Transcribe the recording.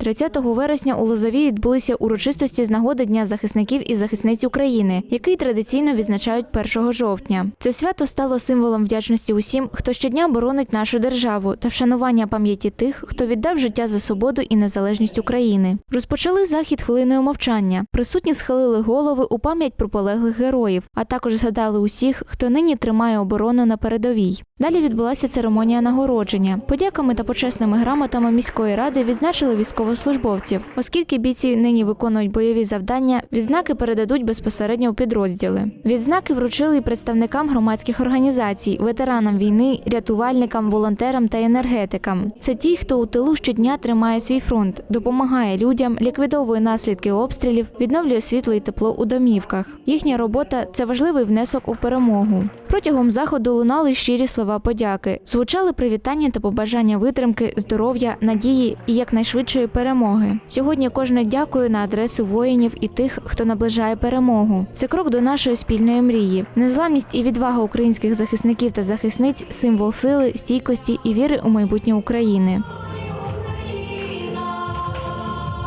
30 вересня у Лозові відбулися урочистості з нагоди Дня захисників і захисниць України, який традиційно відзначають 1 жовтня. Це свято стало символом вдячності усім, хто щодня боронить нашу державу та вшанування пам'яті тих, хто віддав життя за свободу і незалежність України. Розпочали захід хвилиною мовчання. Присутні схилили голови у пам'ять про полеглих героїв, а також згадали усіх, хто нині тримає оборону на передовій. Далі відбулася церемонія нагородження. Подяками та почесними грамотами міської ради відзначили військовослужбовців. Оскільки бійці нині виконують бойові завдання, відзнаки передадуть безпосередньо у підрозділи. Відзнаки вручили і представникам громадських організацій, ветеранам війни, рятувальникам, волонтерам та енергетикам. Це ті, хто у тилу щодня тримає свій фронт, допомагає людям, ліквідовує наслідки обстрілів, відновлює світло і тепло у домівках. Їхня робота це важливий внесок у перемогу. Протягом заходу лунали щирі слова подяки, звучали привітання та побажання витримки, здоров'я, надії і якнайшвидшої перемоги. Сьогодні кожне дякую на адресу воїнів і тих, хто наближає перемогу. Це крок до нашої спільної мрії. Незламність і відвага українських захисників та захисниць символ сили, стійкості і віри у майбутнє України.